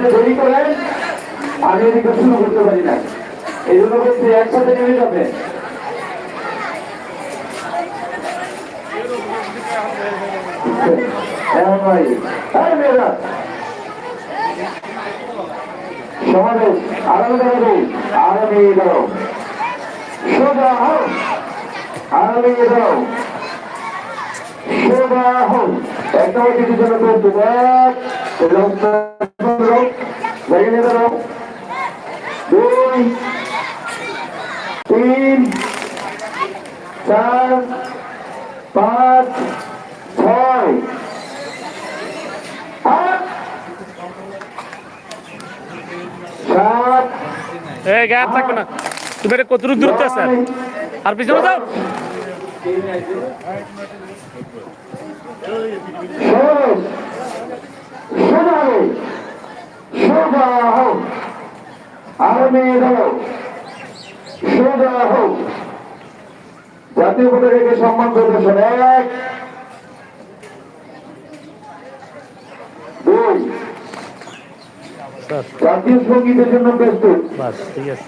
যদি দেরি করেন আমি এদিকে শুরু করতে পারি না। এই জন্য বলছি, একসাথে নেমে যাবে। হ্যাঁ হোক। একটা জন্য প্রস্তুত দুই তিন চার পাঁচ ছয় আট সাত এ গ্যাপ থাকবে না তুমি এটা দূরত্বে আছে আর পিছনে যাও শেষ। সোজা হোক সোজা হোক আরামে দাও সোজা হোক জাতীয় পতাকাকে সম্মান প্রদর্শন এক দুই জাতীয় সঙ্গীতের জন্য প্রস্তুত। ঠিক আছে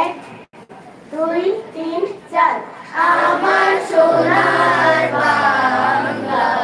এক দুই তিন চার আমার সোনার বাংলা।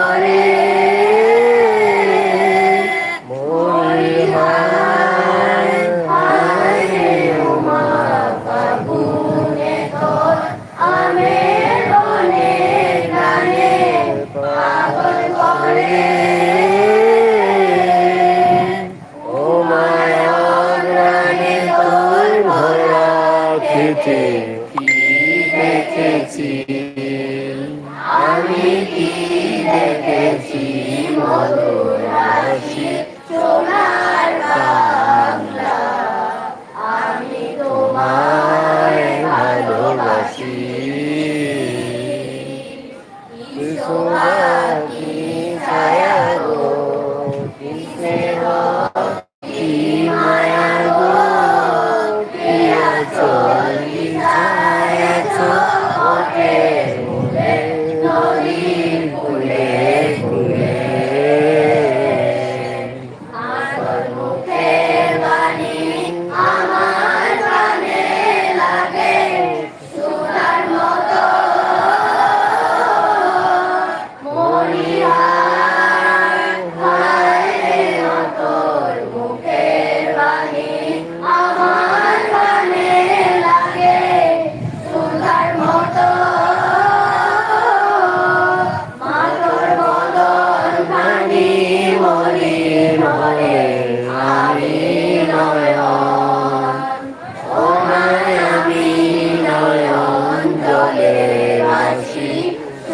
আমি কি দেখেছি মধুর সোনার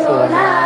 মায় আমি